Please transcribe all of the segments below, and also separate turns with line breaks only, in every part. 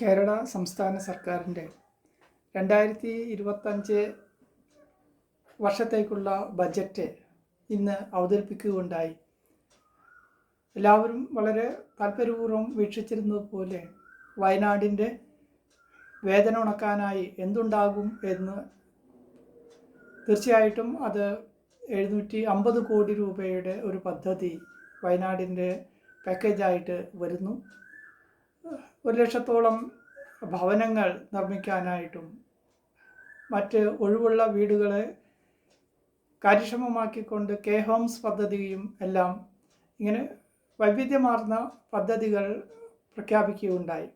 കേരള സംസ്ഥാന സർക്കാരിന്റെ രണ്ടായിരത്തി ഇരുപത്തഞ്ച് വർഷത്തേക്കുള്ള ബജറ്റ് ഇന്ന് അവതരിപ്പിക്കുകയുണ്ടായി. എല്ലാവരും വളരെ താല്പര്യപൂർവം വീക്ഷിച്ചിരുന്നത് പോലെ വയനാടിന്റെ വേദന ഉണക്കാനായി എന്തുണ്ടാകും എന്ന് തീർച്ചയായിട്ടും അത് എഴുന്നൂറ്റി അമ്പത് കോടി രൂപയുടെ ഒരു പദ്ധതി വയനാടിന്റെ പാക്കേജായിട്ട് വരുന്നു. ഒരു ലക്ഷത്തോളം ഭവനങ്ങൾ നിർമ്മിക്കാനായിട്ടും മറ്റ് ഒഴിവുള്ള വീടുകളെ കാര്യക്ഷമമാക്കിക്കൊണ്ട് കെ ഹോംസ് പദ്ധതിയും എല്ലാം ഇങ്ങനെ വൈവിധ്യമാർന്ന പദ്ധതികൾ പ്രഖ്യാപിക്കുകയുണ്ടായി.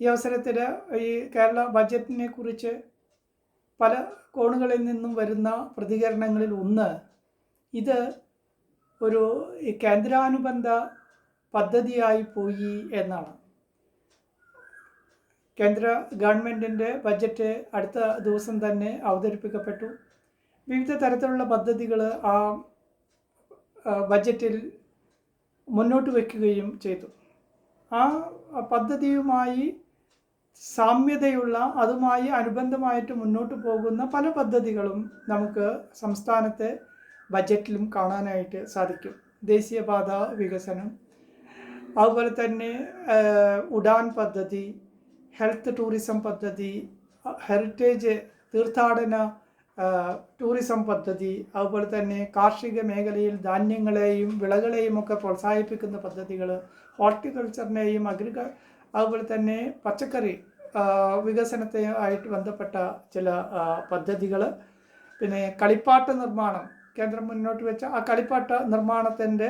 ഈ അവസരത്തിൽ ഈ കേരള ബജറ്റിനെ കുറിച്ച് പല കോണുകളിൽ നിന്നും വരുന്ന പ്രതികരണങ്ങളിൽ ഒന്ന് ഇത് ഒരു കേന്ദ്രാനുബന്ധ പദ്ധതിയായി പോയി എന്നാണ്. കേന്ദ്ര ഗവൺമെന്റിന്റെ ബജറ്റ് അടുത്ത ദിവസം തന്നെ അവതരിപ്പിക്കപ്പെട്ടു. വിവിധ തരത്തിലുള്ള പദ്ധതികൾ ആ ബജറ്റിൽ മുന്നോട്ട് വയ്ക്കുകയും ചെയ്തു. ആ പദ്ധതിയുമായി സാമ്യതയുള്ള അതുമായി അനുബന്ധമായിട്ട് മുന്നോട്ട് പോകുന്ന പല പദ്ധതികളും നമുക്ക് സംസ്ഥാനത്തെ ബജറ്റിലും കാണാനായിട്ട് സാധിക്കും. ദേശീയപാത വികസനം അതുപോലെ തന്നെ ഉഡാൻ പദ്ധതി ഹെൽത്ത് ടൂറിസം പദ്ധതി ഹെറിറ്റേജ് തീർത്ഥാടന ടൂറിസം പദ്ധതി അതുപോലെ തന്നെ കാർഷിക മേഖലയിൽ ധാന്യങ്ങളെയും വിളകളെയും ഒക്കെ പ്രോത്സാഹിപ്പിക്കുന്ന പദ്ധതികൾ ഹോർട്ടിക്കൾച്ചറിനെയും അഗ്രിക അതുപോലെ തന്നെ പച്ചക്കറി വികസനത്തെ ആയിട്ട് ബന്ധപ്പെട്ട ചില പദ്ധതികൾ പിന്നെ കളിപ്പാട്ട നിർമ്മാണം കേന്ദ്രം മുന്നോട്ട് വെച്ച ആ കളിപ്പാട്ട നിർമ്മാണത്തിന്റെ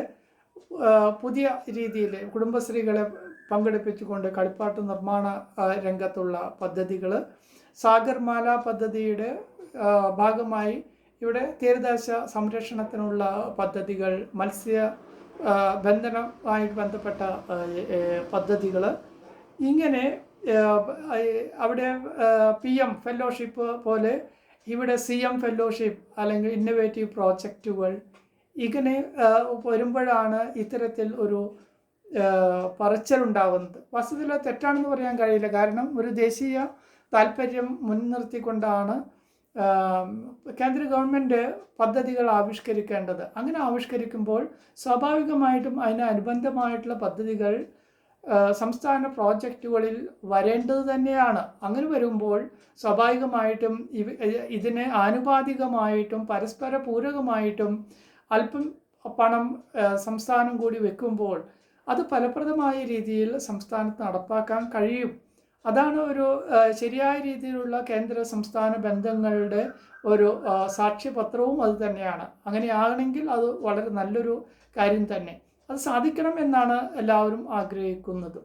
പുതിയ രീതിയിൽ കുടുംബശ്രീകളെ പങ്കെടുപ്പിച്ചുകൊണ്ട് കളിപ്പാട്ട നിർമ്മാണ രംഗത്തുള്ള പദ്ധതികൾ സാഗർമാല പദ്ധതിയുടെ ഭാഗമായി ഇവിടെ തീരദേശ സംരക്ഷണത്തിനുള്ള പദ്ധതികൾ മത്സ്യ ബന്ധനമായി ബന്ധപ്പെട്ട പദ്ധതികൾ ഇങ്ങനെ അവിടെ പി എം ഫെലോഷിപ്പ് പോലെ ഇവിടെ സി എം ഫെലോഷിപ്പ് അല്ലെങ്കിൽ ഇന്നോവേറ്റീവ് പ്രോജക്റ്റുകൾ ഇങ്ങനെ വരുമ്പോഴാണ് ഇത്തരത്തിൽ ഒരു പറച്ചിലുണ്ടാകുന്നത് വസ്തുതയിൽ തെറ്റാണെന്ന് പറയാൻ കഴിയില്ല. കാരണം ഒരു ദേശീയ താല്പര്യം മുൻനിർത്തിക്കൊണ്ടാണ് കേന്ദ്ര ഗവൺമെന്റ് പദ്ധതികൾ ആവിഷ്കരിക്കേണ്ടത്. അങ്ങനെ ആവിഷ്കരിക്കുമ്പോൾ സ്വാഭാവികമായിട്ടും അതിന് അനുബന്ധമായിട്ടുള്ള പദ്ധതികൾ സംസ്ഥാന പ്രോജക്റ്റുകളിൽ വരേണ്ടത് തന്നെയാണ്. അങ്ങനെ വരുമ്പോൾ സ്വാഭാവികമായിട്ടും ഇതിന് ആനുപാതികമായിട്ടും പരസ്പര പൂരകമായിട്ടും അല്പം പണം സംസ്ഥാനം കൂടി വെക്കുമ്പോൾ അത് ഫലപ്രദമായ രീതിയിൽ സംസ്ഥാനത്ത് നടപ്പാക്കാൻ കഴിയും. അതാണ് ഒരു ശരിയായ രീതിയിലുള്ള കേന്ദ്ര സംസ്ഥാന ബന്ധങ്ങളുടെ ഒരു സാക്ഷ്യപത്രവും അത് തന്നെയാണ്. അങ്ങനെയാകണമെങ്കിൽ അത് വളരെ നല്ലൊരു കാര്യം തന്നെ. അത് സാധിക്കണം എന്നാണ് എല്ലാവരും ആഗ്രഹിക്കുന്നത്.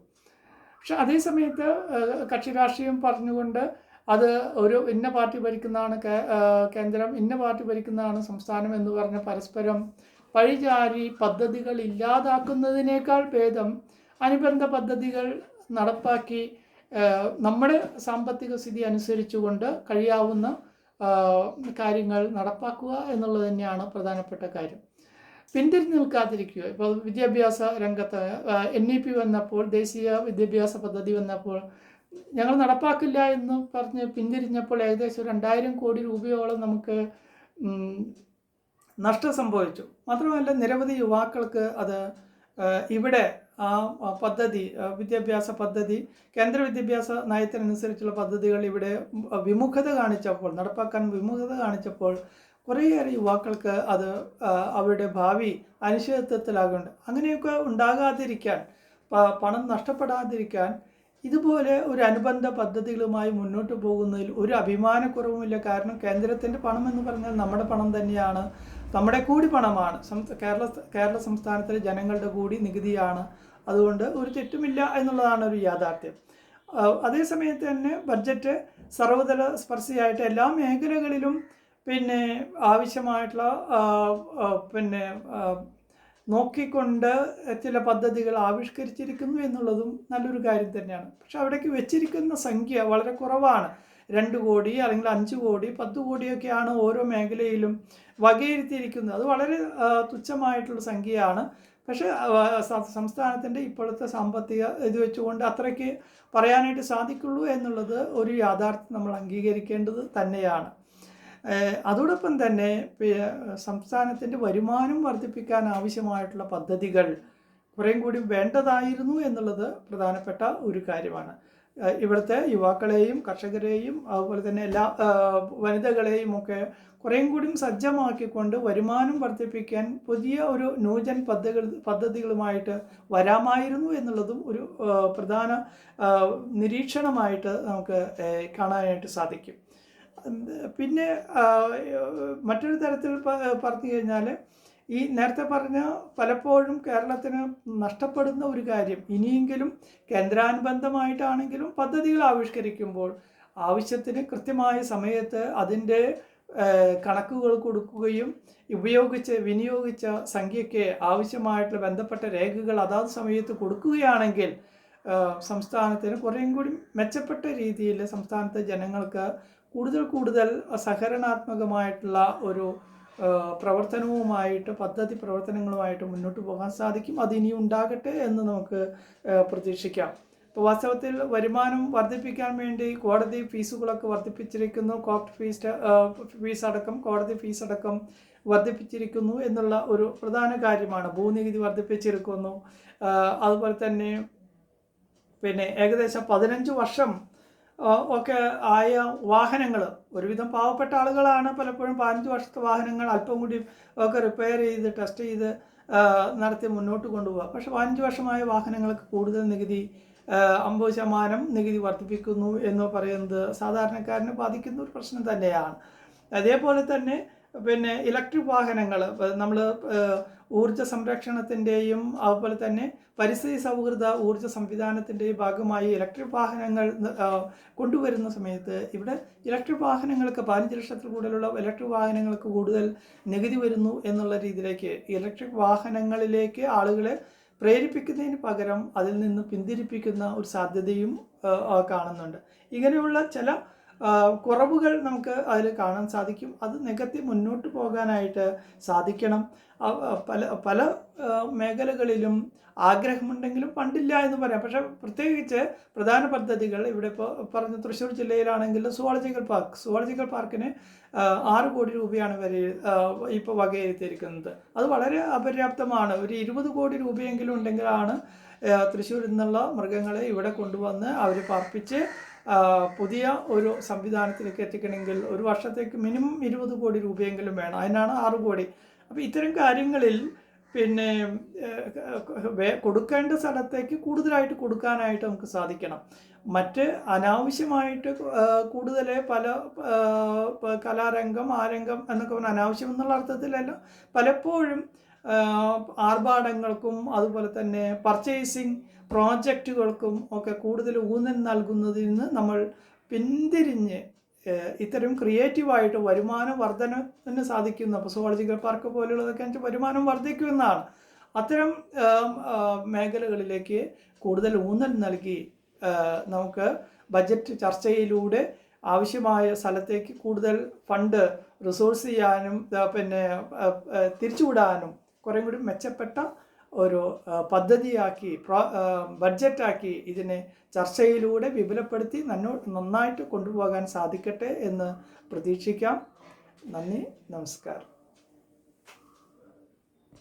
പക്ഷെ അതേ സമയത്ത് ആ, കക്ഷി രാഷ്ട്രീയം പറഞ്ഞുകൊണ്ട് അത് ഒരു ഇന്ന പാർട്ടി ഭരിക്കുന്നതാണ് കേന്ദ്രം ഇന്ന പാർട്ടി ഭരിക്കുന്നതാണ് സംസ്ഥാനം എന്ന് പറഞ്ഞ് പരസ്പരം പഴിചാരി പദ്ധതികൾ ഇല്ലാതാക്കുന്നതിനേക്കാൾ ഭേദം അനുബന്ധ പദ്ധതികൾ നടപ്പാക്കി നമ്മുടെ സാമ്പത്തിക സ്ഥിതി അനുസരിച്ചുകൊണ്ട് കഴിയാവുന്ന കാര്യങ്ങൾ നടപ്പാക്കുക എന്നുള്ളത് തന്നെയാണ് പ്രധാനപ്പെട്ട കാര്യം. പിന്തിരിഞ്ഞ് നിൽക്കാതിരിക്കുക. ഇപ്പോൾ വിദ്യാഭ്യാസ രംഗത്ത് എൻ ഇ പി വന്നപ്പോൾ ദേശീയ വിദ്യാഭ്യാസ പദ്ധതി വന്നപ്പോൾ ഞങ്ങൾ നടപ്പാക്കില്ല എന്ന് പറഞ്ഞ് പിന്തിരിഞ്ഞപ്പോൾ ഏകദേശം രണ്ടായിരം കോടി രൂപയോളം നമുക്ക് നഷ്ടം സംഭവിച്ചു. മാത്രമല്ല നിരവധി യുവാക്കൾക്ക് അത് ഇവിടെ ആ പദ്ധതി വിദ്യാഭ്യാസ പദ്ധതി കേന്ദ്ര വിദ്യാഭ്യാസ നയത്തിനനുസരിച്ചുള്ള പദ്ധതികൾ ഇവിടെ വിമുഖത കാണിച്ചപ്പോൾ നടപ്പാക്കാൻ വിമുഖത കാണിച്ചപ്പോൾ കുറേയേറെ യുവാക്കൾക്ക് അത് അവരുടെ ഭാവി അനിശ്ചിതത്വത്തിലാകുന്നുണ്ട്. അങ്ങനെയൊക്കെ ഉണ്ടാകാതിരിക്കാൻ പണം നഷ്ടപ്പെടാതിരിക്കാൻ ഇതുപോലെ ഒരു അനുബന്ധ പദ്ധതികളുമായി മുന്നോട്ട് പോകുന്നതിൽ ഒരു അഭിമാനക്കുറവുമില്ല. കാരണം കേന്ദ്രത്തിന്റെ പണം എന്ന് പറഞ്ഞാൽ നമ്മുടെ പണം തന്നെയാണ്. നമ്മുടെ കൂടി പണമാണ്. കേരള കേരള സംസ്ഥാനത്തിലെ ജനങ്ങളുടെ കൂടി നികുതിയാണ്. അതുകൊണ്ട് ഒരു തെറ്റുമില്ല എന്നുള്ളതാണ് ഒരു യാഥാർത്ഥ്യം. അതേസമയത്ത് തന്നെ ബഡ്ജറ്റ് സർവതല സ്പർശിയായിട്ട് എല്ലാ മേഖലകളിലും പിന്നെ ആവശ്യമായിട്ടുള്ള പിന്നെ നോക്കിക്കൊണ്ട് ചില പദ്ധതികൾ ആവിഷ്കരിച്ചിരിക്കുന്നു എന്നുള്ളതും നല്ലൊരു കാര്യം തന്നെയാണ്. പക്ഷെ അവിടേക്ക് വെച്ചിരിക്കുന്ന സംഖ്യ വളരെ കുറവാണ്. രണ്ട് കോടി അല്ലെങ്കിൽ അഞ്ച് കോടി പത്ത് കോടിയൊക്കെയാണ് ഓരോ മേഖലയിലും വകയിരുത്തിയിരിക്കുന്നത്. അത് വളരെ തുച്ഛമായിട്ടുള്ള സംഖ്യയാണ്. പക്ഷേ സംസ്ഥാനത്തിന്റെ ഇപ്പോഴത്തെ സാമ്പത്തിക ഇത് വെച്ചുകൊണ്ട് അത്രയ്ക്ക് പറയാനായിട്ട് സാധിക്കുള്ളൂ എന്നുള്ളത് ഒരു യാഥാർത്ഥ്യം നമ്മൾ അംഗീകരിക്കേണ്ടത് തന്നെയാണ്. അതോടൊപ്പം തന്നെ സംസ്ഥാനത്തിന്റെ വരുമാനം വർദ്ധിപ്പിക്കാൻ ആവശ്യമായിട്ടുള്ള പദ്ധതികൾ കുറേയും കൂടി വേണ്ടതായിരുന്നു എന്നുള്ളത് പ്രധാനപ്പെട്ട ഒരു കാര്യമാണ്. ഇവിടുത്തെ യുവാക്കളെയും കർഷകരെയും അതുപോലെ തന്നെ എല്ലാ വനിതകളെയും ഒക്കെ കുറേയും കൂടി സജ്ജമാക്കിക്കൊണ്ട് വരുമാനം വർദ്ധിപ്പിക്കാൻ പുതിയ ഒരു നൂജൻ പദ്ധതികൾ പദ്ധതികളുമായിട്ട് വരാമായിരുന്നു എന്നുള്ളതും ഒരു പ്രധാന നിരീക്ഷണമായിട്ട് നമുക്ക് കാണാനായിട്ട് സാധിക്കും. പിന്നെ മറ്റൊരു തരത്തിൽ പറഞ്ഞു കഴിഞ്ഞാൽ ഈ നേരത്തെ പറഞ്ഞ പലപ്പോഴും കേരളത്തിന് നഷ്ടപ്പെടുന്ന ഒരു കാര്യം ഇനിയെങ്കിലും കേന്ദ്രാനുബന്ധമായിട്ടാണെങ്കിലും പദ്ധതികൾ ആവിഷ്കരിക്കുമ്പോൾ ആവശ്യത്തിന് കൃത്യമായ സമയത്ത് അതിന്റെ കണക്കുകൾ കൊടുക്കുകയും ഉപയോഗിച്ച് വിനിയോഗിച്ച സംഖ്യയ്ക്ക് ആവശ്യമായിട്ടുള്ള ബന്ധപ്പെട്ട രേഖകൾ അതാത് സമയത്ത് കൊടുക്കുകയാണെങ്കിൽ സംസ്ഥാനത്തിന് കുറേയും കൂടി മെച്ചപ്പെട്ട രീതിയിൽ സംസ്ഥാനത്തെ ജനങ്ങൾക്ക് കൂടുതൽ കൂടുതൽ സഹകരണാത്മകമായിട്ടുള്ള ഒരു പ്രവർത്തനവുമായിട്ട് പദ്ധതി പ്രവർത്തനങ്ങളുമായിട്ട് മുന്നോട്ട് പോകാൻ സാധിക്കും. അത് ഇനി ഉണ്ടാകട്ടെ എന്ന് നമുക്ക് പ്രതീക്ഷിക്കാം. ഇപ്പോൾ വാസ്തവത്തിൽ വരുമാനം വർദ്ധിപ്പിക്കാൻ വേണ്ടി കോടതി ഫീസുകളൊക്കെ വർദ്ധിപ്പിച്ചിരിക്കുന്നു. കോർട്ട് ഫീസ് ഫീസ് അടക്കം കോടതി ഫീസ് അടക്കം വർദ്ധിപ്പിച്ചിരിക്കുന്നു എന്നുള്ള ഒരു പ്രധാന കാര്യമാണ്. ഭൂനികുതി വർദ്ധിപ്പിച്ചിരിക്കുന്നു. അതുപോലെ തന്നെ പിന്നെ ഏകദേശം പതിനഞ്ച് വർഷം ഒക്കെ ആയ വാഹനങ്ങൾ ഒരുവിധം പാവപ്പെട്ട ആളുകളാണ് പലപ്പോഴും പതിനഞ്ച് വർഷത്തെ വാഹനങ്ങൾ അല്പം കൂടി ഒക്കെ റിപ്പയർ ചെയ്ത് ടെസ്റ്റ് ചെയ്ത് നടത്തി മുന്നോട്ട് കൊണ്ടുപോകുക പക്ഷേ പതിനഞ്ച് വർഷമായ വാഹനങ്ങൾക്ക് കൂടുതൽ നികുതി അമ്പത് ശതമാനം നികുതി വർദ്ധിപ്പിക്കുന്നു എന്ന് പറയുന്നത് സാധാരണക്കാരനെ ബാധിക്കുന്ന ഒരു പ്രശ്നം തന്നെയാണ്. അതേപോലെ തന്നെ പിന്നെ ഇലക്ട്രിക് വാഹനങ്ങൾ നമ്മൾ ഊർജ സംരക്ഷണത്തിന്റെയും അതുപോലെ തന്നെ പരിസ്ഥിതി സൗഹൃദ ഊർജ സംവിധാനത്തിന്റെയും ഭാഗമായി ഇലക്ട്രിക് വാഹനങ്ങൾ കൊണ്ടുവരുന്ന സമയത്ത് ഇവിടെ ഇലക്ട്രിക് വാഹനങ്ങൾക്ക് പതിനഞ്ച് ലക്ഷത്തിൽ കൂടുതലുള്ള ഇലക്ട്രിക് വാഹനങ്ങൾക്ക് കൂടുതൽ നികുതി വരുന്നു എന്നുള്ള രീതിയിലേക്ക് ഇലക്ട്രിക് വാഹനങ്ങളിലേക്ക് ആളുകളെ പ്രേരിപ്പിക്കുന്നതിന് പകരം അതിൽ നിന്ന് പിന്തിരിപ്പിക്കുന്ന ഒരു സാധ്യതയും കാണുന്നുണ്ട്. ഇങ്ങനെയുള്ള ചില കുറവുകൾ നമുക്ക് അതിൽ കാണാൻ സാധിക്കും. അത് നികത്തി മുന്നോട്ട് പോകാനായിട്ട് സാധിക്കണം. പല പല മേഖലകളിലും ആഗ്രഹമുണ്ടെങ്കിലും പണ്ടില്ല എന്ന് പറയാം. പക്ഷെ പ്രത്യേകിച്ച് പ്രധാന പദ്ധതികൾ ഇവിടെ ഇപ്പോൾ പറഞ്ഞ തൃശ്ശൂർ ജില്ലയിലാണെങ്കിൽ സുവോളജിക്കൽ പാർക്ക് സുവോളജിക്കൽ പാർക്കിന് ആറ് കോടി രൂപയാണ് വരെ ഇപ്പോൾ വകയിരുത്തിയിരിക്കുന്നത്. അത് വളരെ അപര്യാപ്തമാണ്. ഒരു ഇരുപത് കോടി രൂപയെങ്കിലും ഉണ്ടെങ്കിലാണ് തൃശ്ശൂരിൽ നിന്നുള്ള മൃഗങ്ങളെ ഇവിടെ കൊണ്ടുവന്ന് അവർ പാർപ്പിച്ച് പുതിയ ഒരു സംവിധാനത്തിലേക്ക് എത്തിക്കണമെങ്കിൽ ഒരു വർഷത്തേക്ക് മിനിമം ഇരുപത് കോടി രൂപയെങ്കിലും വേണം. അതിനാണ് ആറ് കോടി. അപ്പോൾ ഇത്തരം കാര്യങ്ങളിൽ പിന്നെ കൊടുക്കേണ്ട സ്ഥലത്തേക്ക് കൂടുതലായിട്ട് കൊടുക്കാനായിട്ട് നമുക്ക് സാധിക്കണം. മറ്റ് അനാവശ്യമായിട്ട് കൂടുതൽ പല കലാരംഗം ആ രംഗം എന്നൊക്കെ പറഞ്ഞാൽ അനാവശ്യം എന്നുള്ള അർത്ഥത്തിലല്ല. പലപ്പോഴും ആർഭാടങ്ങൾക്കും അതുപോലെ തന്നെ പർച്ചേസിങ് പ്രോജക്റ്റുകൾക്കും ഒക്കെ കൂടുതൽ ഊന്നൽ നൽകുന്നതിൽ നിന്ന് നമ്മൾ പിന്തിരിഞ്ഞ് ഇത്തരം ക്രിയേറ്റീവായിട്ട് വരുമാന വർധനത്തിന് സാധിക്കുന്ന ഇപ്പോൾ സുവോളജിക്കൽ പാർക്ക് പോലുള്ളതൊക്കെ വരുമാനം വർദ്ധിക്കുമെന്നാണ് അത്തരം മേഖലകളിലേക്ക് കൂടുതൽ ഊന്നൽ നൽകി നമുക്ക് ബജറ്റ് ചർച്ചയിലൂടെ ആവശ്യമായ സ്ഥലത്തേക്ക് കൂടുതൽ ഫണ്ട് റിസോഴ്സ് ചെയ്യാനും പിന്നെ തിരിച്ചുവിടാനും കുറേ കൂടി മെച്ചപ്പെട്ട ഒരു പദ്ധതിയാക്കി പ്രോ ബഡ്ജറ്റാക്കി ഇതിനെ ചർച്ചയിലൂടെ വിപുലപ്പെടുത്തി നന്നോ നന്നായിട്ട് കൊണ്ടുപോകാൻ സാധിക്കട്ടെ എന്ന് പ്രതീക്ഷിക്കാം. നന്ദി നമസ്കാരം.